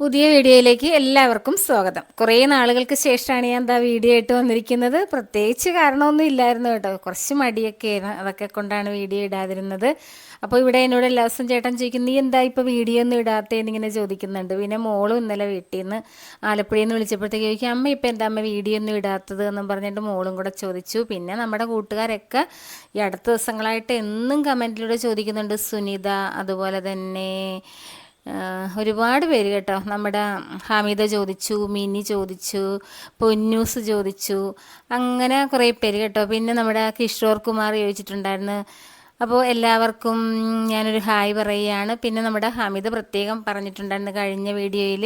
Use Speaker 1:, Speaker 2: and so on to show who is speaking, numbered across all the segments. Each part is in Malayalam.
Speaker 1: പുതിയ വീഡിയോയിലേക്ക് എല്ലാവർക്കും സ്വാഗതം. കുറേ നാളുകൾക്ക് ശേഷമാണ് ഞാൻ എന്താ വീഡിയോ ആയിട്ട് വന്നിരിക്കുന്നത്. പ്രത്യേകിച്ച് കാരണമൊന്നും ഇല്ലായിരുന്നു കേട്ടോ. കുറച്ച് മടിയൊക്കെ ആയിരുന്നു അതൊക്കെ കൊണ്ടാണ് വീഡിയോ ഇടാതിരുന്നത്. അപ്പോൾ ഇവിടെ എന്നോട് എല്ലാ ദിവസം ചേട്ടൻ ചോദിക്കും നീ എന്താ ഇപ്പോൾ വീഡിയോ ഒന്നും ഇടാത്തേന്ന് ഇങ്ങനെ ചോദിക്കുന്നുണ്ട്. പിന്നെ മോളും ഇന്നലെ വീട്ടിൽ നിന്ന് ആലപ്പുഴയിൽ നിന്ന് വിളിച്ചപ്പോഴത്തേക്ക് ചോദിക്കും അമ്മ ഇപ്പോൾ എന്താ അമ്മ വീഡിയോ ഒന്നും ഇടാത്തത്? എന്നും പറഞ്ഞിട്ട് മോളും കൂടെ ചോദിച്ചു. പിന്നെ നമ്മുടെ കൂട്ടുകാരൊക്കെ ഈ അടുത്ത ദിവസങ്ങളായിട്ട് എന്നും കമന്റിലൂടെ ചോദിക്കുന്നുണ്ട് സുനിത അതുപോലെ തന്നെ ഒരുപാട് പേര് കേട്ടോ. നമ്മുടെ ഹമീദ ചോദിച്ചു മിനി ചോദിച്ചു പൊന്നൂസ് ചോദിച്ചു അങ്ങനെ കുറേ പേര് കേട്ടോ. പിന്നെ നമ്മുടെ കിഷോർ കുമാർ ചോദിച്ചിട്ടുണ്ടായിരുന്നു. അപ്പോൾ എല്ലാവർക്കും ഞാനൊരു ഹായ് പറയുകയാണ്. പിന്നെ നമ്മുടെ ഹമിദ് പ്രത്യേകം പറഞ്ഞിട്ടുണ്ടായിരുന്നു കഴിഞ്ഞ വീഡിയോയിൽ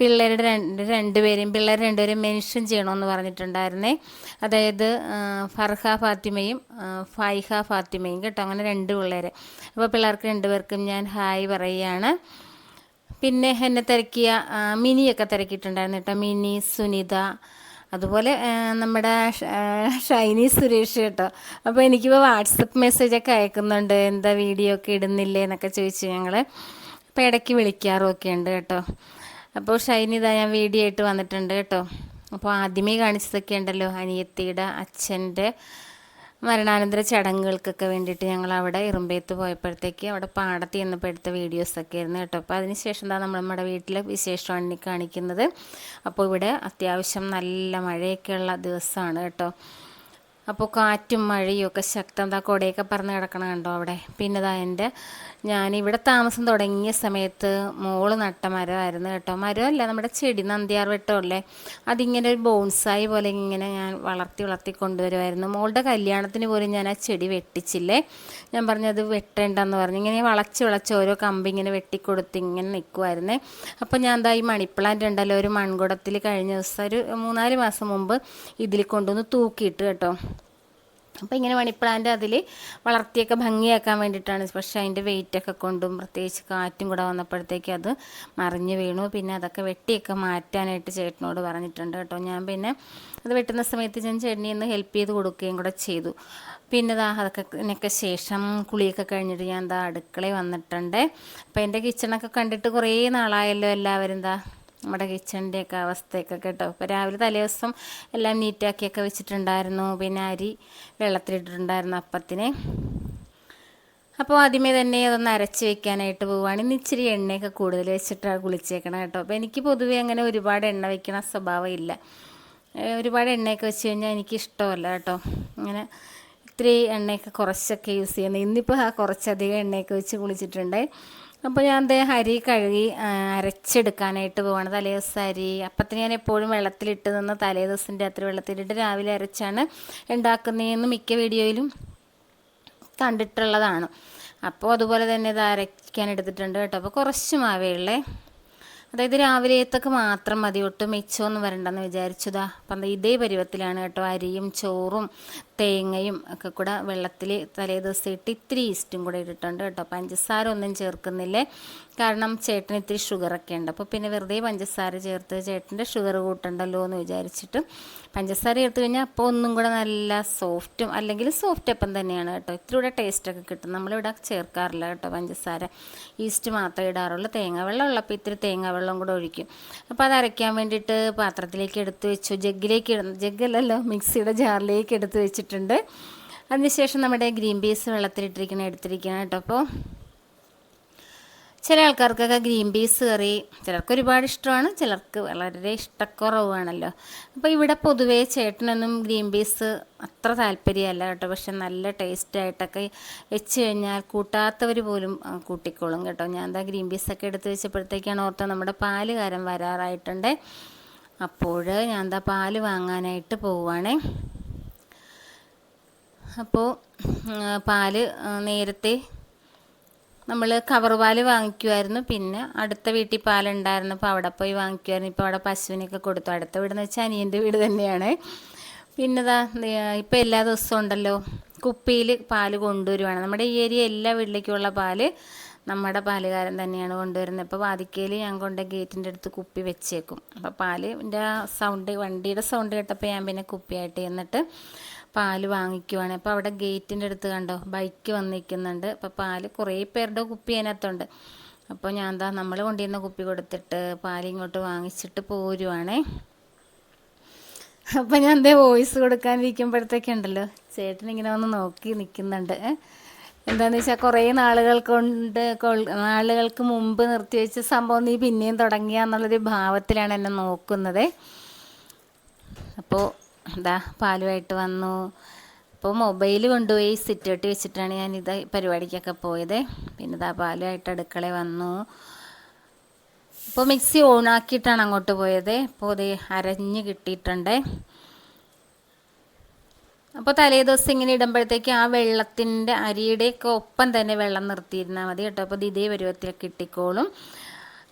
Speaker 1: പിള്ളേരുടെ രണ്ട് രണ്ടുപേരെയും പിള്ളേർ രണ്ടുപേരെയും മെൻഷൻ ചെയ്യണമെന്ന് പറഞ്ഞിട്ടുണ്ടായിരുന്നേ. അതായത് ഫർഹ ഫാത്തിമയും ഫൈഹ ഫാത്തിമയും കേട്ടോ. അങ്ങനെ രണ്ട് പിള്ളേരെ. അപ്പോൾ പിള്ളേർക്ക് രണ്ടുപേർക്കും ഞാൻ ഹായ് പറയുകയാണ്. പിന്നെ എന്നെ തിരക്കിയ മിനിയൊക്കെ തിരക്കിയിട്ടുണ്ടായിരുന്നു കേട്ടോ. മിനി സുനിത അതുപോലെ നമ്മുടെ ഷൈനി സുരേഷ് കേട്ടോ. അപ്പോൾ എനിക്കിപ്പോൾ വാട്സപ്പ് മെസ്സേജൊക്കെ അയക്കുന്നുണ്ട്. എന്താ വീഡിയോ ഒക്കെ ഇടുന്നില്ലേ എന്നൊക്കെ ചോദിച്ചു ഞങ്ങൾ അപ്പോൾ ഇടയ്ക്ക് വിളിക്കാറും ഒക്കെ ഉണ്ട് കേട്ടോ. അപ്പോൾ ഷൈനി ഇതാ ഞാൻ വീഡിയോ ആയിട്ട് വന്നിട്ടുണ്ട് കേട്ടോ. അപ്പോൾ ആദ്യമേ കാണിച്ചതൊക്കെ ഉണ്ടല്ലോ. അനിയത്തിയുടെ അച്ഛന്റെ മരണാനന്തര ചടങ്ങുകൾക്കൊക്കെ വേണ്ടിയിട്ട് ഞങ്ങൾ അവിടെ ഇറുമ്പേത്ത് പോയപ്പോഴത്തേക്ക് അവിടെ പാടത്ത് ചെന്നപ്പോൾ എടുത്ത വീഡിയോസൊക്കെ ആയിരുന്നു കേട്ടോ. അപ്പോൾ അതിനുശേഷം എന്താ നമ്മൾ നമ്മുടെ വീട്ടിലെ വിശേഷമാണ് കാണിക്കുന്നത്. അപ്പോൾ ഇവിടെ അത്യാവശ്യം നല്ല മഴയൊക്കെയുള്ള ദിവസമാണ് കേട്ടോ. അപ്പോൾ കാറ്റും മഴയും ഒക്കെ ശക്തം എന്താ കൊടയൊക്കെ പറന്ന് കിടക്കണം കണ്ടോ അവിടെ? പിന്നെ ദാ എന്റെ ഞാനിവിടെ താമസം തുടങ്ങിയ സമയത്ത് മോൾ നട്ട മരമായിരുന്നു കേട്ടോ. മരമല്ല നമ്മുടെ ചെടി നന്ദിയാർ വെട്ടമല്ലേ? അതിങ്ങനെ ഒരു ബോൺസായി പോലെ ഇങ്ങനെ ഞാൻ വളർത്തി വളർത്തി കൊണ്ടുവരുമായിരുന്നു. മോളുടെ കല്യാണത്തിന് പോലും ഞാൻ ആ ചെടി വെട്ടിച്ചില്ലേ? ഞാൻ പറഞ്ഞത് വെട്ടേണ്ടെന്ന് പറഞ്ഞു. ഇങ്ങനെ വളച്ച് വിളച്ച് ഓരോ കമ്പി ഇങ്ങനെ വെട്ടിക്കൊടുത്ത് ഇങ്ങനെ നിൽക്കുമായിരുന്നേ അപ്പോൾ ഞാൻ എന്താ ഈ മണിപ്ലാന്റ് ഉണ്ടല്ലോ ഒരു മൺകുടത്തിൽ കഴിഞ്ഞ ദിവസം ഒരു മൂന്നാൽ മാസം മുമ്പ് ഇതിൽ കൊണ്ടുവന്ന് തൂക്കിയിട്ട് കേട്ടോ. അപ്പോൾ ഇങ്ങനെ മണി പ്ലാന്റ് അതിൽ വളർത്തിയൊക്കെ ഭംഗിയാക്കാൻ വേണ്ടിയിട്ടാണ്. പക്ഷേ അതിന്റെ വെയിറ്റൊക്കെ കൊണ്ടും പ്രത്യേകിച്ച് കാറ്റും കൂടെ വന്നപ്പോഴത്തേക്ക് അത് മറിഞ്ഞു വീണു. പിന്നെ അതൊക്കെ വെട്ടിയൊക്കെ മാറ്റാനായിട്ട് ചേട്ടനോട് പറഞ്ഞിട്ടുണ്ട് കേട്ടോ. ഞാൻ പിന്നെ അത് വെട്ടുന്ന സമയത്ത് ഞാൻ ചേട്ടനെ ഒന്ന് ഹെൽപ്പ് ചെയ്ത് കൊടുക്കുകയും കൂടെ ചെയ്തു. പിന്നെ ദാ അതൊക്കെ ശേഷം കുളിയൊക്കെ കഴിഞ്ഞിട്ട് ഞാൻ എന്താ അടുക്കളയിൽ വന്നിട്ടുണ്ട്. അപ്പോൾ എന്റെ കിച്ചണൊക്കെ കണ്ടിട്ട് കുറേ നാളായല്ലോ എല്ലാവരും എന്താ നമ്മുടെ കിച്ചണിന്റെയൊക്കെ അവസ്ഥയൊക്കെ കേട്ടോ. ഇപ്പോൾ രാവിലെ തലേദിവസം എല്ലാം നീറ്റാക്കിയൊക്കെ വെച്ചിട്ടുണ്ടായിരുന്നു. പിന്നെ അരി വെള്ളത്തിലിട്ടിട്ടുണ്ടായിരുന്നു അപ്പത്തിന്. അപ്പോൾ ആദ്യമേ തന്നെ അതൊന്ന് അരച്ച് വെക്കാനായിട്ട് പോവുകയാണ് ഇന്ന് ഇച്ചിരി എണ്ണയൊക്കെ കൂടുതൽ വെച്ചിട്ടാണ് കുളിച്ചേക്കണം കേട്ടോ. അപ്പോൾ എനിക്ക് പൊതുവേ അങ്ങനെ ഒരുപാട് എണ്ണ വെക്കണ സ്വഭാവം ഇല്ല. ഒരുപാട് എണ്ണയൊക്കെ വെച്ച് കഴിഞ്ഞാൽ എനിക്ക് ഇഷ്ടമല്ല കേട്ടോ. അങ്ങനെ ഇത്തിരി എണ്ണയൊക്കെ കുറച്ചൊക്കെ യൂസ് ചെയ്യുന്നത്. ഇന്നിപ്പോൾ കുറച്ചധികം എണ്ണയൊക്കെ വെച്ച് കുളിച്ചിട്ടുണ്ട്. അപ്പോൾ ഞാൻ ദേ അരി കഴുകി അരച്ചെടുക്കാനായിട്ട് പോവാണ്. തലേദിവസം അരി. അപ്പത്തിന് ഞാൻ എപ്പോഴും വെള്ളത്തിലിട്ട് നിന്ന് തലേദിവസം രാത്രി വെള്ളത്തിലിട്ട് രാവിലെ അരച്ചാണ് ഉണ്ടാക്കുന്നതെന്ന് മിക്ക വീഡിയോയിലും കണ്ടിട്ടുള്ളതാണ്. അപ്പോൾ അതുപോലെ തന്നെ ഇത് അരയ്ക്കാൻ എടുത്തിട്ടുണ്ട് കേട്ടോ. അപ്പോൾ കുറച്ച് മാവേ ഉള്ളേ അതായത് രാവിലത്തേക്ക് മാത്രം മതി ഒട്ടും മിച്ചമൊന്നും വരണ്ടെന്ന് വിചാരിച്ചതാ. അപ്പം ഇതേ പരുവത്തിലാണ് കേട്ടോ അരിയും ചോറും തേങ്ങയും ഒക്കെ കൂടെ വെള്ളത്തിൽ തലേ ദിവസം ഇട്ട് ഇത്തിരി ഈസ്റ്റും കൂടെ ഇട്ടിട്ടുണ്ട് കേട്ടോ. പഞ്ചസാര ഒന്നും ചേർക്കുന്നില്ലേ? കാരണം ചേട്ടന് ഇത്തിരി ഷുഗറൊക്കെ ഉണ്ട്. അപ്പോൾ പിന്നെ വെറുതെ പഞ്ചസാര ചേർത്ത് ചേട്ടന്റെ ഷുഗർ കൂട്ടണ്ടല്ലോ എന്ന് വിചാരിച്ചിട്ട് പഞ്ചസാര ചേർത്ത് കഴിഞ്ഞാൽ അപ്പോൾ ഒന്നും കൂടെ നല്ല സോഫ്റ്റും അല്ലെങ്കിൽ സോഫ്റ്റ് അപ്പം തന്നെയാണ് കേട്ടോ. ഇത്തിരി കൂടെ ടേസ്റ്റൊക്കെ കിട്ടും. നമ്മളിവിടെ ചേർക്കാറില്ല കേട്ടോ പഞ്ചസാര. ഈസ്റ്റ് മാത്രമേ ഇടാറുള്ളൂ. തേങ്ങ വെള്ളം ഉള്ളപ്പോൾ ഇത്തിരി തേങ്ങ വെള്ളം കൂടെ ഒഴിക്കും. അപ്പോൾ അത് അരയ്ക്കാൻ വേണ്ടിയിട്ട് പാത്രത്തിലേക്ക് എടുത്ത് വെച്ചു. ജഗ്ഗിലേക്ക് ഇടുന്നു ജഗ്ഗല്ലല്ലോ മിക്സിയുടെ ജാറിലേക്ക് എടുത്ത് വെച്ചിട്ടുണ്ട്. അതിനുശേഷം നമ്മുടെ ഗ്രീൻ പീസ് വെള്ളത്തിലിട്ടിരിക്കണം എടുത്തിരിക്കണം കേട്ടോ. അപ്പോൾ ചില ആൾക്കാർക്കൊക്കെ ഗ്രീൻ പീസ് കറി ചിലർക്ക് ഒരുപാട് ഇഷ്ടമാണ് ചിലർക്ക് വളരെ ഇഷ്ടക്കുറവാണല്ലോ. അപ്പോൾ ഇവിടെ പൊതുവേ ചേട്ടനൊന്നും ഗ്രീൻ പീസ് അത്ര താല്പര്യമല്ല കേട്ടോ. പക്ഷെ നല്ല ടേസ്റ്റായിട്ടൊക്കെ വെച്ച് കഴിഞ്ഞാൽ കൂട്ടാത്തവർ പോലും കൂട്ടിക്കോളും കേട്ടോ. ഞാൻ എന്താ ഗ്രീൻ പീസൊക്കെ എടുത്ത് വെച്ചപ്പോഴത്തേക്കാണ് ഓർത്ത നമ്മുടെ പാൽ കാരം വരാറായിട്ടുണ്ട്. അപ്പോൾ ഞാൻ എന്താ പാൽ വാങ്ങാനായിട്ട് പോവുകയാണേ അപ്പോൾ പാൽ നേരത്തെ നമ്മൾ കവർ പാൽ വാങ്ങിക്കുമായിരുന്നു പിന്നെ അടുത്ത വീട്ടിൽ പാലുണ്ടായിരുന്നു. അപ്പോൾ അവിടെ പോയി വാങ്ങിക്കുമായിരുന്നു ഇപ്പോൾ അവിടെ പശുവിനൊക്കെ കൊടുത്തു. അടുത്ത വീടെന്ന് വെച്ചാൽ അനിയന്റെ വീട് തന്നെയാണ്. പിന്നെ ഇതാ ഇപ്പോൾ എല്ലാ ദിവസവും ഉണ്ടല്ലോ കുപ്പിയിൽ പാൽ കൊണ്ടുവരുവാണ്. നമ്മുടെ ഈ ഏരിയ എല്ലാ വീട്ടിലേക്കുള്ള പാൽ നമ്മുടെ പാലുകാരൻ തന്നെയാണ് കൊണ്ടുവരുന്നത്. ഇപ്പോൾ വാതിക്കയിൽ ഞാൻ കൊണ്ട് ഗേറ്റിന്റെ അടുത്ത് കുപ്പി വെച്ചേക്കും. അപ്പോൾ പാലിന്റെ സൗണ്ട് വണ്ടിയുടെ സൗണ്ട് കേട്ടപ്പോൾ ഞാൻ പിന്നെ കുപ്പിയായിട്ട് എന്നിട്ട് പാൽ വാങ്ങിക്കുവാണ്. അപ്പോൾ അവിടെ ഗേറ്റിന്റെ അടുത്ത് കണ്ടോ ബൈക്ക് വന്നിരിക്കുന്നുണ്ട്. അപ്പോൾ പാൽ കുറേ പേരുടെ കുപ്പി അതിനകത്തുണ്ട്. അപ്പോൾ ഞാൻ എന്താ നമ്മൾ കൊണ്ടുവന്ന കുപ്പി കൊടുത്തിട്ട് പാൽ ഇങ്ങോട്ട് വാങ്ങിച്ചിട്ട് പോരുവാണേ. അപ്പം ഞാൻ എന്തേ വോയിസ് കൊടുക്കാനിരിക്കുമ്പോഴത്തേക്കുണ്ടല്ലോ ചേട്ടൻ ഇങ്ങനെ വന്ന് നോക്കി നിൽക്കുന്നുണ്ട് എന്താണെന്ന് വെച്ചാൽ കുറേ നാളുകൾ കൊണ്ട് നാളുകൾക്ക് മുമ്പ് നിർത്തിവെച്ച സംഭവം നീ പിന്നെയും തുടങ്ങിയ എന്നുള്ളൊരു ഭാവത്തിലാണ് എന്നെ നോക്കുന്നത്. അപ്പോൾ എന്താ പാലുമായിട്ട് വന്നു. അപ്പോൾ മൊബൈൽ കൊണ്ടുപോയി സിറ്റോട്ടി വെച്ചിട്ടാണ് ഞാൻ ഇത് പരിപാടിക്കൊക്കെ പോയത്. പിന്നെ ഇതാ പാലുമായിട്ട് അടുക്കള വന്നു. ഇപ്പോൾ മിക്സി ഓണാക്കിയിട്ടാണ് അങ്ങോട്ട് പോയത്. അപ്പോൾ ഇത് അരഞ്ഞ് കിട്ടിയിട്ടുണ്ട്. അപ്പോൾ തലേ ദിവസം ഇങ്ങനെ ഇടുമ്പോഴത്തേക്ക് ആ വെള്ളത്തിന്റെ അരിയുടെയൊക്കെ ഒപ്പം തന്നെ വെള്ളം നിർത്തിയിരുന്നാൽ മതി കേട്ടോ. അപ്പോൾ ഇത് ഇതേ പരുവത്തിൽ കിട്ടിക്കോളും.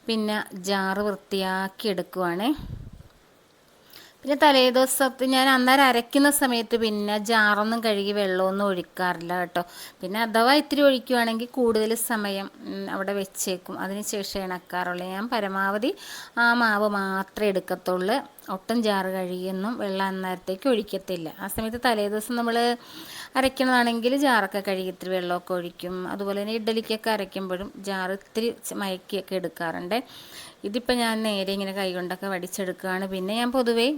Speaker 1: പിന്നെ ജാറ് വൃത്തിയാക്കി എടുക്കുവാണേ. പിന്നെ തലേദിവസത്ത് ഞാൻ അന്നേരം അരയ്ക്കുന്ന സമയത്ത് പിന്നെ ജാറൊന്നും കഴുകി വെള്ളമൊന്നും ഒഴിക്കാറില്ല കേട്ടോ. പിന്നെ അഥവാ ഇത്തിരി ഒഴിക്കുവാണെങ്കിൽ കൂടുതൽ സമയം അവിടെ വെച്ചേക്കും. അതിന് ശേഷം ഇണക്കാറുള്ളൂ ഞാൻ പരമാവധി ആ മാവ് മാത്രമേ എടുക്കത്തുള്ളൂ. ഒട്ടും ജാറ് കഴുകിയൊന്നും വെള്ളം അന്നേരത്തേക്ക് ഒഴിക്കത്തില്ല. ആ സമയത്ത് തലേദിവസം നമ്മൾ അരയ്ക്കണതാണെങ്കിൽ ജാറൊക്കെ കഴുകി ഇത്തിരി വെള്ളമൊക്കെ ഒഴിക്കും. അതുപോലെ തന്നെ ഇഡലിക്കൊക്കെ അരയ്ക്കുമ്പോഴും ജാറ് ഇത്തിരി മയക്കിയൊക്കെ എടുക്കാറുണ്ട്. ഇതിപ്പോൾ ഞാൻ നേരെ ഇങ്ങനെ കൈകൊണ്ടൊക്കെ വടിച്ചെടുക്കുകയാണ്. പിന്നെ ഞാൻ പൊതുവേ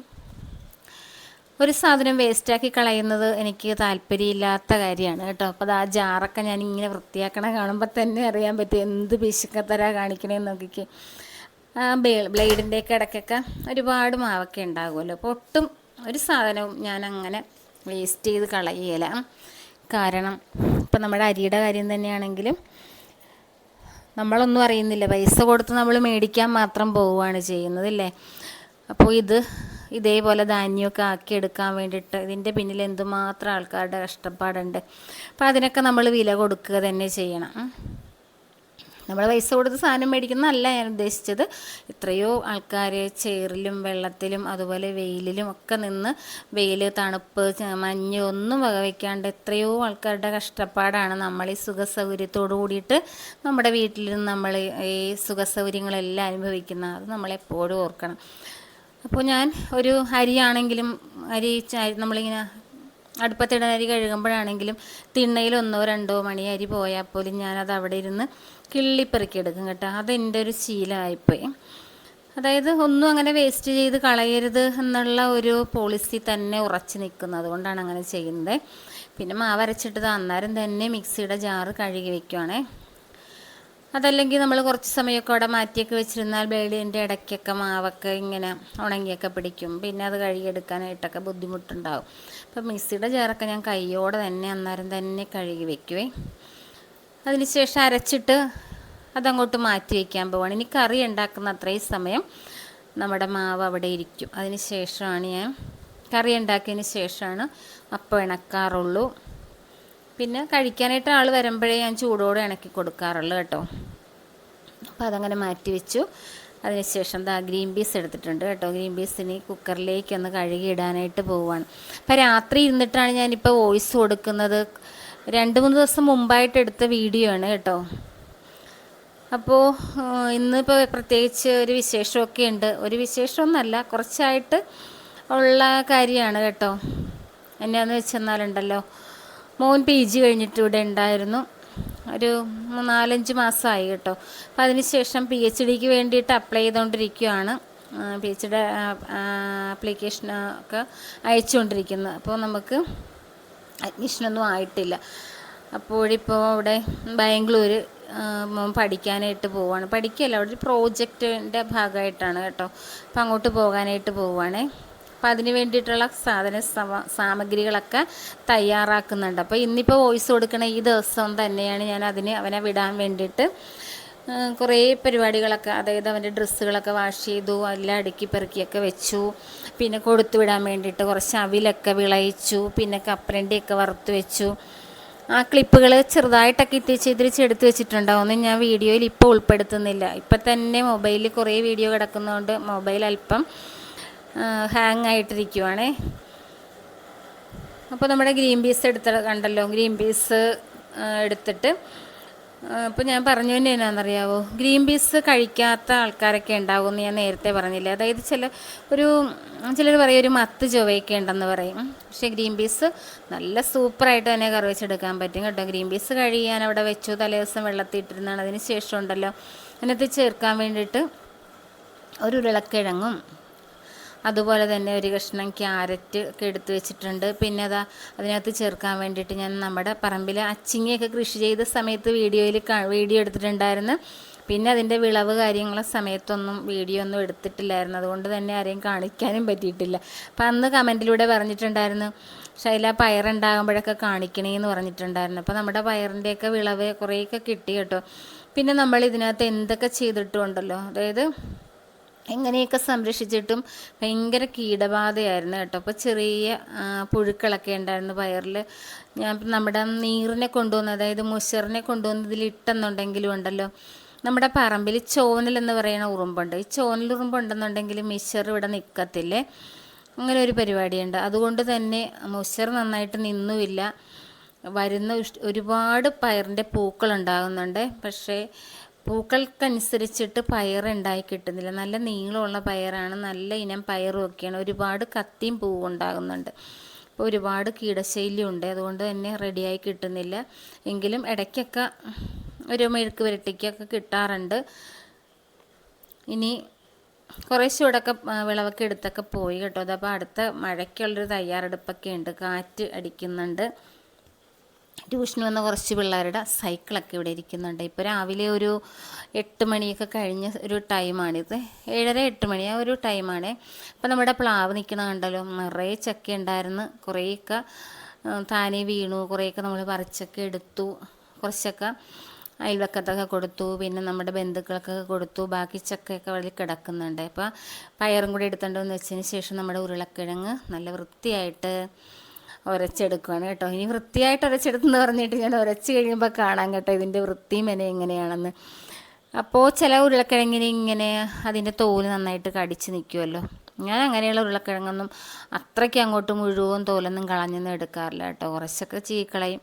Speaker 1: ഒരു സാധനം വേസ്റ്റാക്കി കളയുന്നത് എനിക്ക് താല്പര്യമില്ലാത്ത കാര്യമാണ് കേട്ടോ. അപ്പോൾ ആ ജാറൊക്കെ ഞാൻ ഇങ്ങനെ വൃത്തിയാക്കണ കാണുമ്പോൾ തന്നെ അറിയാൻ പറ്റും എന്ത് പിശുക്കത്തര കാണിക്കണേ നോക്കിക്ക്. ആ ബ്ലേഡിന്റെയൊക്കെ ഇടയ്ക്കൊക്കെ ഒരുപാട് മാവൊക്കെ ഉണ്ടാകുമല്ലോ. അപ്പോൾ ഒട്ടും ഒരു സാധനവും ഞാൻ അങ്ങനെ വേസ്റ്റ് ചെയ്ത് കളയുകയില്ല. കാരണം ഇപ്പം നമ്മുടെ അരിയുടെ കാര്യം തന്നെയാണെങ്കിലും നമ്മളൊന്നും അറിയുന്നില്ല. പൈസ കൊടുത്ത് നമ്മൾ മേടിക്കാൻ മാത്രം പോവുകയാണ് ചെയ്യുന്നത് അല്ലേ? അപ്പോൾ ഇത് ഇതേപോലെ ധാന്യമൊക്കെ ആക്കി എടുക്കാൻ വേണ്ടിയിട്ട് ഇതിന്റെ പിന്നിൽ എന്തുമാത്രം ആൾക്കാരുടെ കഷ്ടപ്പാടുണ്ട്. അപ്പോൾ അതിനൊക്കെ നമ്മൾ വില കൊടുക്കുക തന്നെ ചെയ്യണം. നമ്മൾ പൈസ കൊടുത്ത് സാധനം മേടിക്കുന്നതല്ല ഞാൻ ഉദ്ദേശിച്ചത്. എത്രയോ ആൾക്കാർ ചേറിലും വെള്ളത്തിലും അതുപോലെ വെയിലിലും ഒക്കെ നിന്ന് വെയിൽ തണുപ്പ് മഞ്ഞ് ഒന്നും വകവയ്ക്കാണ്ട് എത്രയോ ആൾക്കാരുടെ കഷ്ടപ്പാടാണ് നമ്മൾ ഈ സുഖസൗകര്യത്തോടു കൂടിയിട്ട് നമ്മുടെ വീട്ടിൽ നമ്മൾ ഈ സുഖസൗകര്യങ്ങളെല്ലാം അനുഭവിക്കുന്ന അത് നമ്മളെപ്പോഴും ഓർക്കണം. അപ്പോൾ ഞാൻ ഒരു അരിയാണെങ്കിലും അരി നമ്മളിങ്ങനെ അടുപ്പത്തിടുന്ന അരി കഴുകുമ്പോഴാണെങ്കിലും തിണ്ണയിൽ ഒന്നോ രണ്ടോ മണി അരി പോയാൽ പോലും ഞാനത് അവിടെ ഇരുന്ന് കിള്ളിപ്പെറുക്കിയെടുക്കും കേട്ടോ. അതെന്റെ ഒരു ശീലമായിപ്പോയി. അതായത് ഒന്നും അങ്ങനെ വേസ്റ്റ് ചെയ്ത് കളയരുത് എന്നുള്ള ഒരു പോളിസി തന്നെ ഉറച്ചു നിൽക്കുന്നത് കൊണ്ടാണ് അങ്ങനെ ചെയ്യുന്നത്. പിന്നെ മാവരച്ചിട്ട് അന്നേരം തന്നെ മിക്സിയുടെ ജാറ് കഴുകി വെക്കുവാണേ. അതല്ലെങ്കിൽ നമ്മൾ കുറച്ച് സമയമൊക്കെ അവിടെ മാറ്റിയൊക്കെ വെച്ചിരുന്നാൽ ബേളിന്റെ ഇടയ്ക്കൊക്കെ മാവൊക്കെ ഇങ്ങനെ ഉണങ്ങിയൊക്കെ പിടിക്കും. പിന്നെ അത് കഴുകിയെടുക്കാനായിട്ടൊക്കെ ബുദ്ധിമുട്ടുണ്ടാവും. അപ്പം മിക്സിയുടെ ചേറൊക്കെ ഞാൻ കൈയോടെ തന്നെ അന്നേരം തന്നെ കഴുകി വെക്കുവേ. അതിനുശേഷം അരച്ചിട്ട് അതങ്ങോട്ട് മാറ്റി വയ്ക്കാൻ പോവാണ്. ഇനി കറി ഉണ്ടാക്കുന്ന അത്രയും സമയം നമ്മുടെ മാവ് അവിടെ ഇരിക്കും. അതിന് ശേഷമാണ് ഞാൻ കറി ഉണ്ടാക്കിയതിന് ശേഷമാണ് അപ്പം ഇണക്കാറുള്ളൂ. പിന്നെ കഴിക്കാനായിട്ട് ആൾ വരുമ്പോഴേ ഞാൻ ചൂടോടെ ഇണക്കി കൊടുക്കാറുള്ളൂ കേട്ടോ. അപ്പോൾ അതങ്ങനെ മാറ്റി വെച്ചു. അതിനുശേഷം ദാ ഗ്രീൻ പീസ് എടുത്തിട്ടുണ്ട് കേട്ടോ. ഗ്രീൻ പീസിന് കുക്കറിലേക്ക് ഒന്ന് കഴുകി ഇടാനായിട്ട് പോവുകയാണ് അപ്പോൾ രാത്രി ഇരുന്നിട്ടാണ് ഞാനിപ്പോൾ വോയിസ് കൊടുക്കുന്നത്. രണ്ട് മൂന്ന് ദിവസം മുമ്പായിട്ട് എടുത്ത വീഡിയോ ആണ് കേട്ടോ. അപ്പോൾ ഇന്നിപ്പോൾ പ്രത്യേകിച്ച് ഒരു വിശേഷമൊക്കെ ഉണ്ട്. ഒരു വിശേഷമൊന്നുമല്ല കുറച്ചായിട്ട് ഉള്ള കാര്യമാണ് കേട്ടോ. എന്നാന്ന് വെച്ചെന്നാലുണ്ടല്ലോ. മോൻ പി ജി കഴിഞ്ഞിട്ട് ഇവിടെ ഉണ്ടായിരുന്നു. ഒരു നാലഞ്ച് മാസമായി കേട്ടോ. അപ്പം അതിനുശേഷം പി എച്ച് ഡിക്ക് വേണ്ടിയിട്ട് അപ്ലൈ ചെയ്തുകൊണ്ടിരിക്കുകയാണ് പി എച്ച് ഡി ആപ്ലിക്കേഷൻ ഒക്കെ അയച്ചുകൊണ്ടിരിക്കുന്നത് അപ്പോൾ നമുക്ക് അഡ്മിഷനൊന്നും ആയിട്ടില്ല. അപ്പോഴിപ്പോൾ അവിടെ ബാംഗ്ലൂർ പഠിക്കാനായിട്ട് പോവുകയാണ് പഠിക്കുകയല്ല അവിടെ ഒരു പ്രോജക്റ്റിന്റെ ഭാഗമായിട്ടാണ് കേട്ടോ. അപ്പോൾ അങ്ങോട്ട് പോകാനായിട്ട് പോവുകയാണേ അപ്പോൾ അതിന് വേണ്ടിയിട്ടുള്ള സാധന സാമഗ്രികളൊക്കെ തയ്യാറാക്കുന്നുണ്ട്. അപ്പോൾ ഇന്നിപ്പോൾ വോയിസ് കൊടുക്കണ ഈ ദിവസം തന്നെയാണ് ഞാൻ അതിന് അവനെ വിടാൻ വേണ്ടിയിട്ട് കുറേ പരിപാടികളൊക്കെ അതായത് അവന്റെ ഡ്രസ്സുകളൊക്കെ വാഷ് ചെയ്തു എല്ലാം അടുക്കി പെറുക്കിയൊക്കെ വെച്ചു പിന്നെ കൊടുത്തു വിടാൻ വേണ്ടിയിട്ട് കുറച്ച് അവിലൊക്കെ വിളയിച്ചു പിന്നെ കപ്പരണ്ടിയൊക്കെ വറുത്ത് വെച്ചു. ആ ക്ലിപ്പുകൾ ചെറുതായിട്ടൊക്കെ ഇത്തിച്ച് ഇതിരിച്ച് എടുത്ത് വെച്ചിട്ടുണ്ടാവും ഞാൻ വീഡിയോയിൽ ഇപ്പോൾ ഉൾപ്പെടുത്തുന്നില്ല. ഇപ്പം തന്നെ മൊബൈലിൽ കുറേ വീഡിയോ കിടക്കുന്നതുകൊണ്ട് മൊബൈൽ അല്പം ഹാങ് ആയിട്ടിരിക്കുവാണേ. അപ്പോൾ നമ്മുടെ ഗ്രീൻ പീസ് എടുത്ത കണ്ടല്ലോ ഗ്രീൻ പീസ് എടുത്തിട്ട്. അപ്പോൾ ഞാൻ പറഞ്ഞു തന്നെ എന്നാണെന്നറിയാവോ ഗ്രീൻ പീസ് കഴിക്കാത്ത ആൾക്കാരൊക്കെ ഉണ്ടാകുമെന്ന് ഞാൻ നേരത്തെ പറഞ്ഞില്ലേ. അതായത് ചില ഒരു ചിലർ പറയും ഒരു മത്ത് ചൊവ്വയൊക്കെ ഉണ്ടെന്ന് പറയും. പക്ഷേ ഗ്രീൻ പീസ് നല്ല സൂപ്പറായിട്ട് തന്നെ കറി വെച്ചെടുക്കാൻ പറ്റും കേട്ടോ. ഗ്രീൻ പീസ് കഴിയാൻ അവിടെ വെച്ചു തലേ ദിവസം വെള്ളത്തിൽ ഇട്ടിരുന്നാണ്. അതിന് ശേഷം ഉണ്ടല്ലോ അതിനകത്ത് ചേർക്കാൻ വേണ്ടിയിട്ട് ഒരു ഉരുളക്കിഴങ്ങും അതുപോലെ തന്നെ ഒരു കഷ്ണം ക്യാരറ്റ് ഒക്കെ എടുത്തു വെച്ചിട്ടുണ്ട്. പിന്നെ അതാ അതിനകത്ത് ചേർക്കാൻ വേണ്ടിയിട്ട് ഞാൻ നമ്മുടെ പറമ്പിൽ അച്ചിങ്ങയൊക്കെ കൃഷി ചെയ്ത സമയത്ത് വീഡിയോയിൽ വീഡിയോ എടുത്തിട്ടുണ്ടായിരുന്നു. പിന്നെ അതിന്റെ വിളവ് കാര്യങ്ങളെ സമയത്തൊന്നും വീഡിയോ ഒന്നും എടുത്തിട്ടില്ലായിരുന്നു. അതുകൊണ്ട് തന്നെ ആരെയും കാണിക്കാനും പറ്റിയിട്ടില്ല. അപ്പം അന്ന് കമന്റിലൂടെ പറഞ്ഞിട്ടുണ്ടായിരുന്നു ശൈല പയറുണ്ടാകുമ്പോഴൊക്കെ കാണിക്കണേന്ന് പറഞ്ഞിട്ടുണ്ടായിരുന്നു. അപ്പോൾ നമ്മുടെ പയറിന്റെയൊക്കെ വിളവ് കുറേയൊക്കെ കിട്ടി കേട്ടോ. പിന്നെ നമ്മൾ ഇതിനകത്ത് എന്തൊക്കെ ചെയ്തിട്ടുണ്ടല്ലോ? അതായത് എങ്ങനെയൊക്കെ സംരക്ഷിച്ചിട്ടും ഭയങ്കര കീടബാധയായിരുന്നു കേട്ടോ. അപ്പോൾ ചെറിയ പുഴുക്കളൊക്കെ ഉണ്ടായിരുന്നു പയറിൽ ഞാൻ നമ്മുടെ നീറിനെ കൊണ്ടുവന്ന് അതായത് മുഷറിനെ കൊണ്ടുവന്ന് ഇതിൽ ഇട്ടെന്നുണ്ടെങ്കിലും ഉണ്ടല്ലോ. നമ്മുടെ പറമ്പിൽ ചോനൽ എന്ന് പറയുന്ന ഉറുമ്പുണ്ട്. ഈ ചോനൽ ഉറുമ്പുണ്ടെന്നുണ്ടെങ്കിൽ മിഷർ ഇവിടെ നിൽക്കത്തില്ലേ അങ്ങനെ ഒരു പരിപാടിയുണ്ട്. അതുകൊണ്ട് തന്നെ മുഷർ നന്നായിട്ട് നിന്നുമില്ല. വരുന്ന ഒരുപാട് പയറിന്റെ പൂക്കൾ ഉണ്ടാകുന്നുണ്ട്. പക്ഷേ പൂക്കൾക്കനുസരിച്ചിട്ട് പയർ ഉണ്ടായി കിട്ടുന്നില്ല. നല്ല നീളമുള്ള പയറാണ്. നല്ല ഇനം പയറും ഒക്കെയാണ്. ഒരുപാട് കത്തിയും പൂവും ഉണ്ടാകുന്നുണ്ട്. അപ്പോൾ ഒരുപാട് കീടശൈല്യം ഉണ്ട് അതുകൊണ്ട് തന്നെ റെഡിയായി കിട്ടുന്നില്ല. എങ്കിലും ഇടയ്ക്കൊക്കെ ഒരു മെഴുക്ക് പുരട്ടിക്കൊക്കെ കിട്ടാറുണ്ട്. ഇനി കുറേശ്ശെ ഇവിടെയൊക്കെ വിളവൊക്കെ എടുത്തൊക്കെ പോയി കേട്ടോ. അതപ്പോൾ അടുത്ത മഴയ്ക്കുള്ളൊരു തയ്യാറെടുപ്പൊക്കെ ഉണ്ട്. കാറ്റ് അടിക്കുന്നുണ്ട്. ട്യൂഷന് വന്ന കുറച്ച് പിള്ളേരുടെ സൈക്കിളൊക്കെ ഇവിടെ ഇരിക്കുന്നുണ്ട്. ഇപ്പോൾ രാവിലെ ഒരു എട്ട് മണിയൊക്കെ കഴിഞ്ഞ ഒരു ടൈമാണിത് ഏഴര എട്ട് മണി ആ ഒരു ടൈമാണ്. അപ്പോൾ നമ്മുടെ പ്ലാവ് നിൽക്കുന്ന കണ്ടല്ലോ നിറയെ ചക്ക ഉണ്ടായിരുന്നു. കുറേയൊക്കെ താനെ വീണു. കുറേയൊക്കെ നമ്മൾ പറിച്ചൊക്കെ എടുത്തു. കുറച്ചൊക്കെ അയൽവക്കത്തൊക്കെ കൊടുത്തു. പിന്നെ നമ്മുടെ ബന്ധുക്കൾക്കൊക്കെ കൊടുത്തു. ബാക്കി ചക്കയൊക്കെ വഴി കിടക്കുന്നുണ്ട്. അപ്പോൾ പയറും കൂടി എടുത്തുകൊണ്ടെന്ന് വെച്ചതിന് ശേഷം നമ്മുടെ ഉരുളക്കിഴങ്ങ് നല്ല വൃത്തിയായിട്ട് ഉരച്ചെടുക്കുകയാണ് കേട്ടോ. ഇനി വൃത്തിയായിട്ട് ഉരച്ചെടുത്തെന്ന് പറഞ്ഞിട്ട് ഞാൻ ഉരച്ച് കഴിയുമ്പോൾ കാണാം കേട്ടോ ഇതിന്റെ വൃത്തിയും എന്നെ എങ്ങനെയാണെന്ന്. അപ്പോൾ ചില ഉരുളക്കിഴങ്ങിന് ഇങ്ങനെ അതിന്റെ തോൽ നന്നായിട്ട് കടിച്ച് നിൽക്കുമല്ലോ ഞാൻ അങ്ങനെയുള്ള ഉരുളക്കിഴങ്ങൊന്നും അത്രയ്ക്ക് അങ്ങോട്ട് മുഴുവൻ തോലൊന്നും കളഞ്ഞൊന്നും എടുക്കാറില്ല കേട്ടോ. കുറച്ചൊക്കെ ചീക്കളയും.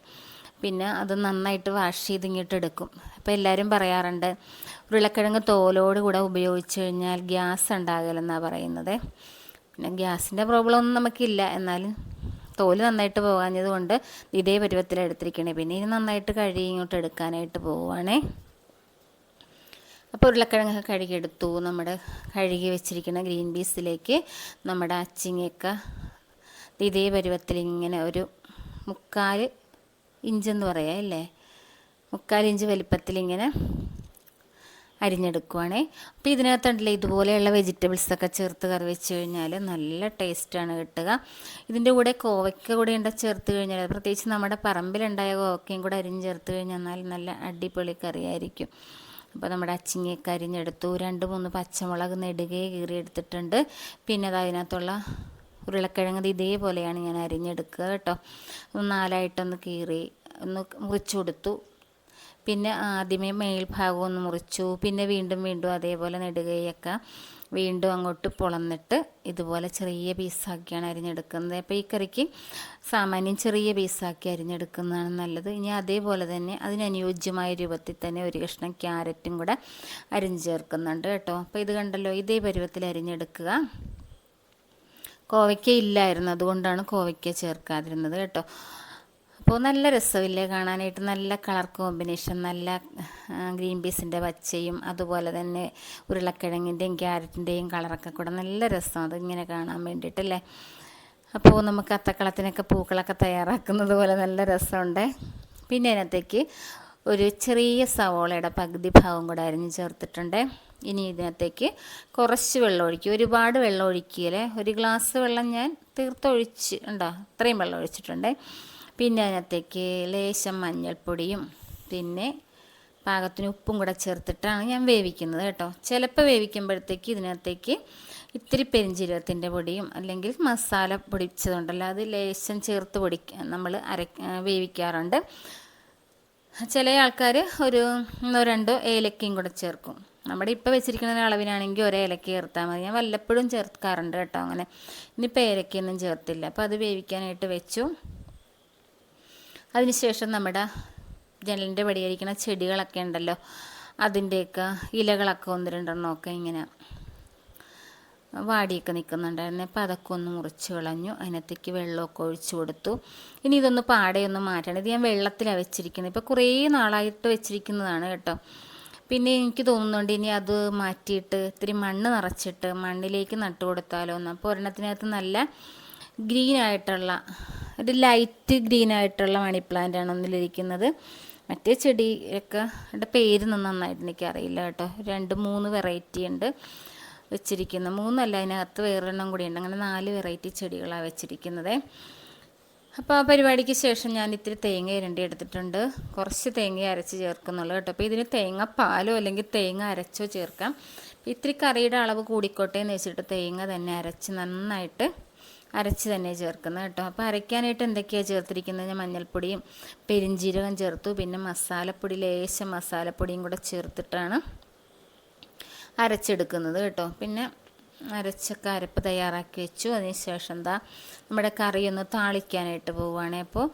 Speaker 1: പിന്നെ അത് നന്നായിട്ട് വാഷ് ചെയ്ത് ഇങ്ങോട്ട് എടുക്കും. അപ്പോൾ എല്ലാവരും പറയാറുണ്ട് ഉരുളക്കിഴങ്ങ് തോലോട് കൂടെ ഉപയോഗിച്ച് കഴിഞ്ഞാൽ ഗ്യാസ് ഉണ്ടാകില്ലെന്നാണ് പറയുന്നത്. പിന്നെ ഗ്യാസിന്റെ പ്രോബ്ലം ഒന്നും നമുക്കില്ല. എന്നാലും തോൽ നന്നായിട്ട് പോകാഞ്ഞത് കൊണ്ട് ഇതേ പരുവത്തിൽ എടുത്തിരിക്കണേ. പിന്നെ ഇനി നന്നായിട്ട് കഴുകി ഇങ്ങോട്ട് എടുക്കാനായിട്ട് പോവുകയാണേ അപ്പോൾ ഉരുളക്കിഴങ്ങൊക്കെ കഴുകിയെടുത്തു നമ്മുടെ കഴുകി വെച്ചിരിക്കുന്ന ഗ്രീൻ പീസിലേക്ക് നമ്മുടെ അച്ചിങ്ങയൊക്കെ ഇതേ പരുവത്തിൽ ഇങ്ങനെ ഒരു മുക്കാൽ ഇഞ്ചെന്ന് പറയാം അല്ലേ? മുക്കാൽ ഇഞ്ച് വലിപ്പത്തിൽ ഇങ്ങനെ അരിഞ്ഞെടുക്കുവാണേ. അപ്പോൾ ഇതിനകത്തുണ്ടല്ലോ ഇതുപോലെയുള്ള വെജിറ്റബിൾസൊക്കെ ചേർത്ത് കറി വെച്ച് കഴിഞ്ഞാൽ നല്ല ടേസ്റ്റാണ് കിട്ടുക. ഇതിന്റെ കൂടെ കോവയ്ക്ക കൂടെ ഉണ്ടോ ചേർത്ത് കഴിഞ്ഞാൽ പ്രത്യേകിച്ച് നമ്മുടെ പറമ്പിലുണ്ടായ കോവയ്ക്കയും കൂടെ അരിഞ്ഞ് ചേർത്ത് കഴിഞ്ഞാൽ നല്ല അടിപൊളി കറിയായിരിക്കും. അപ്പോൾ നമ്മുടെ അച്ചിങ്ങയൊക്കെ അരിഞ്ഞെടുത്തു. രണ്ട് മൂന്ന് പച്ചമുളക് നെടുകയെ കീറി എടുത്തിട്ടുണ്ട് പിന്നെ അത് അതിനകത്തുള്ള ഉരുളക്കിഴങ്ങ് ഇതേപോലെയാണ് ഞാൻ അരിഞ്ഞെടുക്കുക കേട്ടോ. നാലായിട്ടൊന്ന് കീറി ഒന്ന് മുറിച്ചു കൊടുത്തു. പിന്നെ ആദ്യമേ മേൽഭാഗം ഒന്ന് മുറിച്ചു. പിന്നെ വീണ്ടും വീണ്ടും അതേപോലെ നെടുകയൊക്കെ വീണ്ടും അങ്ങോട്ട് പൊളന്നിട്ട് ഇതുപോലെ ചെറിയ പീസാക്കിയാണ് അരിഞ്ഞെടുക്കുന്നത്. അപ്പോൾ ഈ കറിക്ക് സാമാന്യം ചെറിയ പീസാക്കി അരിഞ്ഞെടുക്കുന്നതാണ് നല്ലത്. ഇനി അതേപോലെ തന്നെ അതിനനുയോജ്യമായ രൂപത്തിൽ തന്നെ ഒരു കഷ്ണം ക്യാരറ്റും കൂടെ അരിഞ്ഞ് ചേർക്കുന്നുണ്ട് കേട്ടോ. അപ്പോൾ ഇത് കണ്ടല്ലോ ഇതേ പരുവത്തിൽ അരിഞ്ഞെടുക്കുക. കോവയ്ക്ക ഇല്ലായിരുന്നു അതുകൊണ്ടാണ് കോവയ്ക്ക ചേർക്കാതിരുന്നത് കേട്ടോ. അപ്പോൾ നല്ല രസമില്ലേ കാണാനായിട്ട്? നല്ല കളർ കോമ്പിനേഷൻ നല്ല ഗ്രീൻ പീസിന്റെ പച്ചയും അതുപോലെ തന്നെ ഉരുളക്കിഴങ്ങിന്റെയും ക്യാരറ്റിന്റെയും കളറൊക്കെ കൂടെ നല്ല രസം. അതിങ്ങനെ കാണാൻ വേണ്ടിയിട്ടല്ലേ? അപ്പോൾ നമുക്ക് അത്തക്കളത്തിനൊക്കെ പൂക്കളൊക്കെ തയ്യാറാക്കുന്നത് പോലെ നല്ല രസമുണ്ട്. പിന്നെ അതിനകത്തേക്ക് ഒരു ചെറിയ സവോളയുടെ പകുതി ഭാഗം കൂടെ അരിഞ്ഞ് ചേർത്തിട്ടുണ്ട്. ഇനി ഇതിനകത്തേക്ക് കുറച്ച് വെള്ളം ഒഴിക്കുക ഒരുപാട് വെള്ളം ഒഴിക്കുകയല്ലേ ഒരു ഗ്ലാസ് വെള്ളം ഞാൻ തീർത്തൊഴിച്ച് ഉണ്ടോ? അത്രയും വെള്ളം ഒഴിച്ചിട്ടുണ്ട്. പിന്നെ അതിനകത്തേക്ക് ലേശം മഞ്ഞൾപ്പൊടിയും പിന്നെ പാകത്തിന് ഉപ്പും കൂടെ ചേർത്തിട്ടാണ് ഞാൻ വേവിക്കുന്നത് കേട്ടോ. ചിലപ്പോൾ വേവിക്കുമ്പോഴത്തേക്ക് ഇതിനകത്തേക്ക് ഇത്തിരി പെരിഞ്ചീരകത്തിന്റെ പൊടിയും അല്ലെങ്കിൽ മസാല പൊടിച്ചതുണ്ടല്ലോ അത് ലേശം ചേർത്ത് പൊടി നമ്മൾ അര വേവിക്കാറുണ്ട്. ചില ആൾക്കാർ ഒരു ഒന്നോ രണ്ടോ ഏലക്കയും കൂടെ ചേർക്കും. നമ്മുടെ ഇപ്പോൾ വെച്ചിരിക്കുന്ന അളവിനാണെങ്കിൽ ഒരു ഏലക്ക ചേർത്താൽ മതി. ഞാൻ വല്ലപ്പോഴും ചേർക്കാറുണ്ട് കേട്ടോ അങ്ങനെ. ഇനിയിപ്പോൾ ഏലക്കയൊന്നും ചേർത്തില്ല. അപ്പോൾ അത് വേവിക്കാനായിട്ട് വെച്ചു. അതിനുശേഷം നമ്മുടെ ജനലിന്റെ വടിയിരിക്കുന്ന ചെടികളൊക്കെ ഉണ്ടല്ലോ അതിന്റെയൊക്കെ ഇലകളൊക്കെ ഒന്ന് രണ്ടെണ്ണമൊക്കെ ഇങ്ങനെ വാടിയൊക്കെ നിൽക്കുന്നുണ്ടായിരുന്നു. അപ്പോൾ അതൊക്കെ ഒന്ന് മുറിച്ച് കളഞ്ഞു അതിനകത്തേക്ക് വെള്ളമൊക്കെ ഒഴിച്ചു കൊടുത്തു. ഇനി ഇതൊന്ന് പാടയൊന്ന് മാറ്റണം. ഇത് ഞാൻ വെള്ളത്തിലാണ് വെച്ചിരിക്കുന്നത്. ഇപ്പോൾ കുറേ നാളായിട്ട് വെച്ചിരിക്കുന്നതാണ് കേട്ടോ. പിന്നെ എനിക്ക് തോന്നുന്നുണ്ട് ഇനി അത് മാറ്റിയിട്ട് ഇത്തിരി മണ്ണ് നിറച്ചിട്ട് മണ്ണിലേക്ക് നട്ടു കൊടുത്താലോ എന്ന്. അപ്പോൾ ഒരെണ്ണത്തിനകത്ത് നല്ല ഗ്രീൻ ആയിട്ടുള്ള ഒരു ലൈറ്റ് ഗ്രീൻ ആയിട്ടുള്ള മണി പ്ലാന്റ് ആണ് ഒന്നിലിരിക്കുന്നത്. മറ്റേ ചെടിയൊക്കെ പേര് നന്നായിട്ട് എനിക്കറിയില്ല കേട്ടോ. രണ്ട് മൂന്ന് വെറൈറ്റി ഉണ്ട് വെച്ചിരിക്കുന്നത്. മൂന്നല്ല അതിനകത്ത് വേറൊരെണ്ണം കൂടി ഉണ്ട് അങ്ങനെ നാല് വെറൈറ്റി ചെടികളാണ് വെച്ചിരിക്കുന്നത്. അപ്പോൾ ആ പരിപാടിക്ക് ശേഷം ഞാൻ ഇത്തിരി തേങ്ങ ഇരണ്ടി എടുത്തിട്ടുണ്ട്. കുറച്ച് തേങ്ങ അരച്ച് ചേർക്കുന്നുള്ളൂ കേട്ടോ. അപ്പോൾ ഇതിന് തേങ്ങ പാലോ അല്ലെങ്കിൽ തേങ്ങ അരച്ചോ ചേർക്കാം. ഇത്തിരി കറിയുടെ അളവ് കൂടിക്കോട്ടെ എന്ന് വെച്ചിട്ട് തേങ്ങ തന്നെ അരച്ച് നന്നായിട്ട് അരച്ച് തന്നെ ചേർക്കുന്നത് കേട്ടോ. അപ്പോൾ അരയ്ക്കാനായിട്ട് എന്തൊക്കെയാണ് ചേർത്തിരിക്കുന്നത്? ഞാൻ മഞ്ഞൾപ്പൊടിയും പെരിഞ്ജീരകം ചേർത്തു. പിന്നെ മസാലപ്പൊടി ലേശം മസാലപ്പൊടിയും കൂടെ ചേർത്തിട്ടാണ് അരച്ചെടുക്കുന്നത് കേട്ടോ. പിന്നെ അരച്ചൊക്കെ അരപ്പ് തയ്യാറാക്കി വെച്ചു. അതിനുശേഷം എന്താ നമ്മുടെ കറി ഒന്ന് താളിക്കാനായിട്ട് പോവുകയാണ്. അപ്പോൾ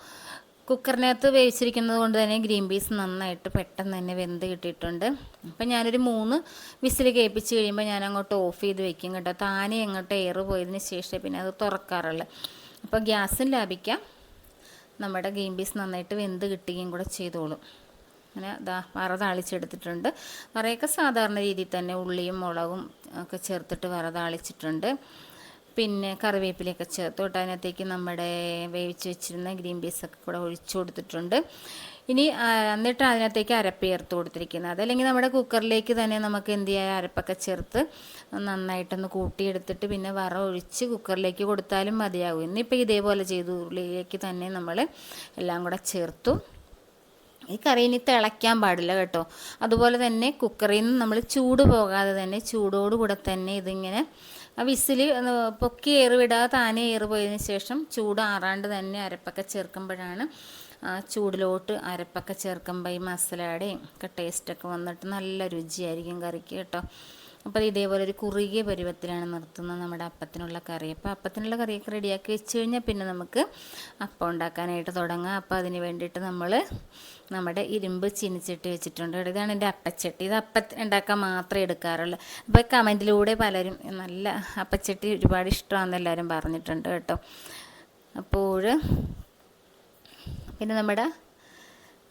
Speaker 1: കുക്കറിനകത്ത് വേവിച്ചിരിക്കുന്നത് കൊണ്ട് തന്നെ ഗ്രീൻ പീസ് നന്നായിട്ട് പെട്ടെന്ന് തന്നെ വെന്ത് കിട്ടിയിട്ടുണ്ട്. അപ്പം ഞാനൊരു മൂന്ന് വിസിൽ കേൾപ്പിച്ച് കഴിയുമ്പോൾ ഞാൻ അങ്ങോട്ട് ഓഫ് ചെയ്ത് വെക്കും കേട്ടോ. താനെ അങ്ങോട്ട് എയർ പോയതിന് ശേഷം പിന്നെ അത് തുറക്കാറുള്ളു. അപ്പോൾ ഗ്യാസും ലാഭിക്കാം. നമ്മുടെ ഗ്രീൻ പീസ് നന്നായിട്ട് വെന്ത് കിട്ടുകയും കൂടെ ചെയ്തോളും. അങ്ങനെ ഇതാ വറ താളിച്ചെടുത്തിട്ടുണ്ട്. വറയൊക്കെ സാധാരണ രീതിയിൽ തന്നെ ഉള്ളിയും മുളകും ഒക്കെ ചേർത്തിട്ട് വറ താളിച്ചിട്ടുണ്ട്. പിന്നെ കറിവേപ്പിലയൊക്കെ ചേർത്ത് തൊട്ട് അതിനകത്തേക്ക് നമ്മുടെ വേവിച്ച് വെച്ചിരുന്ന ഗ്രീൻ പീസൊക്കെ കൂടെ ഒഴിച്ചു കൊടുത്തിട്ടുണ്ട്. ഇനി എന്നിട്ട് അതിനകത്തേക്ക് അരപ്പ് ചേർത്ത് കൊടുത്തിരിക്കുന്നത്. അതല്ലെങ്കിൽ നമ്മുടെ കുക്കറിലേക്ക് തന്നെ നമുക്ക് എന്ത് ചെയ്യാം? അരപ്പൊക്കെ ചേർത്ത് നന്നായിട്ടൊന്ന് കൂട്ടിയെടുത്തിട്ട് പിന്നെ വറ ഒഴിച്ച് കുക്കറിലേക്ക് കൊടുത്താലും മതിയാകും. ഇന്നിപ്പോൾ ഇതേപോലെ ചെയ്തു. ഉള്ളിലേക്ക് തന്നെ നമ്മൾ എല്ലാം കൂടെ ചേർത്തു. ഈ കറി ഇനി തിളയ്ക്കാൻ പാടില്ല കേട്ടോ. അതുപോലെ തന്നെ കുക്കറിൽ നിന്ന് നമ്മൾ ചൂട് പോകാതെ തന്നെ ചൂടോടുകൂടെ തന്നെ ഇതിങ്ങനെ ആ വിസിൽ പൊക്കി ഏറിവിടാതെ താനേ താനെ ഏറ് പോയതിന് ശേഷം ചൂട് ആറാണ്ട് തന്നെ അരപ്പൊക്കെ ചേർക്കുമ്പോഴാണ് ചൂടിലോട്ട് അരപ്പൊക്കെ ചേർക്കുമ്പോൾ ഈ മസാലയുടെയും ഒക്കെ ടേസ്റ്റൊക്കെ വന്നിട്ട് നല്ല രുചിയായിരിക്കും കറിക്ക് കേട്ടോ. അപ്പോൾ ഇതേപോലെ ഒരു കുറുകിയ പരുവത്തിലാണ് നിർത്തുന്നത് നമ്മുടെ അപ്പത്തിനുള്ള കറി. അപ്പോൾ അപ്പത്തിനുള്ള കറിയൊക്കെ റെഡിയാക്കി വെച്ച് കഴിഞ്ഞാൽ പിന്നെ നമുക്ക് അപ്പം ഉണ്ടാക്കാനായിട്ട് തുടങ്ങാം. അപ്പോൾ അതിന് വേണ്ടിയിട്ട് നമ്മൾ നമ്മുടെ ഇരുമ്പ് ചീനിച്ചട്ടി വെച്ചിട്ടുണ്ട് ഇതാണ് എന്റെ അപ്പച്ചട്ടി. ഇത് അപ്പ ഉണ്ടാക്കാൻ മാത്രമേ എടുക്കാറുള്ളൂ. അപ്പോൾ കമന്റിലൂടെ പലരും നല്ല അപ്പച്ചട്ടി ഒരുപാട് ഇഷ്ടമാണെന്ന് എല്ലാവരും പറഞ്ഞിട്ടുണ്ട് കേട്ടോ. അപ്പോൾ പിന്നെ നമ്മുടെ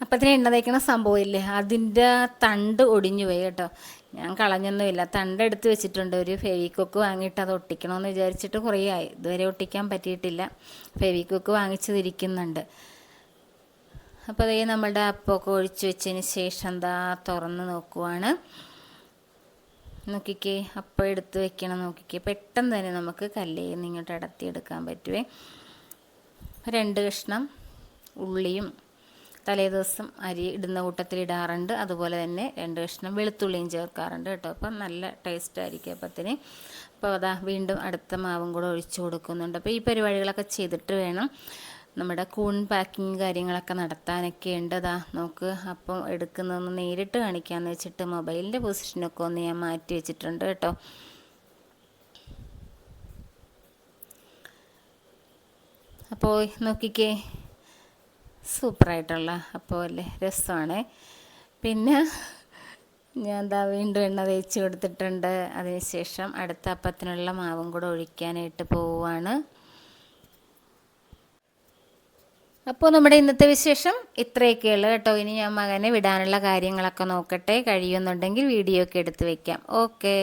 Speaker 1: അപ്പത്തിന് എണ്ണ തേക്കണ സംഭവമില്ലേ അതിന്റെ തണ്ട് ഒടിഞ്ഞു പോയി കേട്ടോ. ഞാൻ കളഞ്ഞൊന്നുമില്ല. തണ്ട് എടുത്ത് വെച്ചിട്ടുണ്ട്. ഒരു ഫെവിക്കൊക്ക് വാങ്ങിയിട്ട് അത് ഒട്ടിക്കണമെന്ന് വിചാരിച്ചിട്ട് കുറേ ആയി. ഇതുവരെ ഒട്ടിക്കാൻ പറ്റിയിട്ടില്ല. ഫെവിക്കൊക്ക് വാങ്ങിച്ചതിരിക്കുന്നുണ്ട്. അപ്പോൾ അതേ നമ്മളുടെ അപ്പമൊക്കെ ഒഴിച്ചു വെച്ചതിന് ശേഷം എന്താ തുറന്ന് നോക്കുവാണ്. നോക്കിക്കേ അപ്പം എടുത്ത് വെക്കണം നോക്കിക്കേ. പെട്ടെന്ന് തന്നെ നമുക്ക് കല്ലേ നിന്ന് ഇങ്ങോട്ട് അടത്തിയെടുക്കാൻ പറ്റുവേ. രണ്ട് കഷ്ണം ഉള്ളിയും തലേദിവസം അരി ഇടുന്ന കൂട്ടത്തിൽ ഇടാറുണ്ട്. അതുപോലെ തന്നെ രണ്ട് കഷ്ണം വെളുത്തുള്ളിയും ചേർക്കാറുണ്ട് കേട്ടോ. അപ്പം നല്ല ടേസ്റ്റ് ആയിരിക്കും അപ്പത്തിന് അപ്പോൾ അതാ വീണ്ടും അടുത്ത മാവും കൂടെ ഒഴിച്ചു കൊടുക്കുന്നുണ്ട്. അപ്പോൾ ഈ പരിപാടികളൊക്കെ ചെയ്തിട്ട് വേണം നമ്മുടെ കൂൺ പാക്കിങ് കാര്യങ്ങളൊക്കെ നടത്താനൊക്കെ ഉണ്ട്. അതാ നോക്ക് അപ്പം എടുക്കുന്നതൊന്ന് നേരിട്ട് കാണിക്കാമെന്ന് വെച്ചിട്ട് മൊബൈലിന്റെ പൊസിഷനൊക്കെ ഒന്ന് ഞാൻ മാറ്റി വെച്ചിട്ടുണ്ട് കേട്ടോ. അപ്പോൾ നോക്കിക്കേ. സൂപ്പറായിട്ടുള്ള അപ്പോൾ അല്ലേ രസമാണ്. പിന്നെ ഞാൻ എന്താ വീണ്ടും എണ്ണ തേച്ച് കൊടുത്തിട്ടുണ്ട്. അതിനുശേഷം അടുത്ത അപ്പത്തിനുള്ള മാവും കൂടെ ഒഴിക്കാനായിട്ട് പോവുകയാണ് അപ്പോൾ നമ്മുടെ ഇന്നത്തെ വിശേഷം ഇത്രയൊക്കെ ഉള്ളു കേട്ടോ. ഇനി ഞാൻ മകനെ വിടാനുള്ള കാര്യങ്ങളൊക്കെ നോക്കട്ടെ. കഴിയുന്നുണ്ടെങ്കിൽ വീഡിയോ ഒക്കെ എടുത്ത് വയ്ക്കാം ഓക്കേ.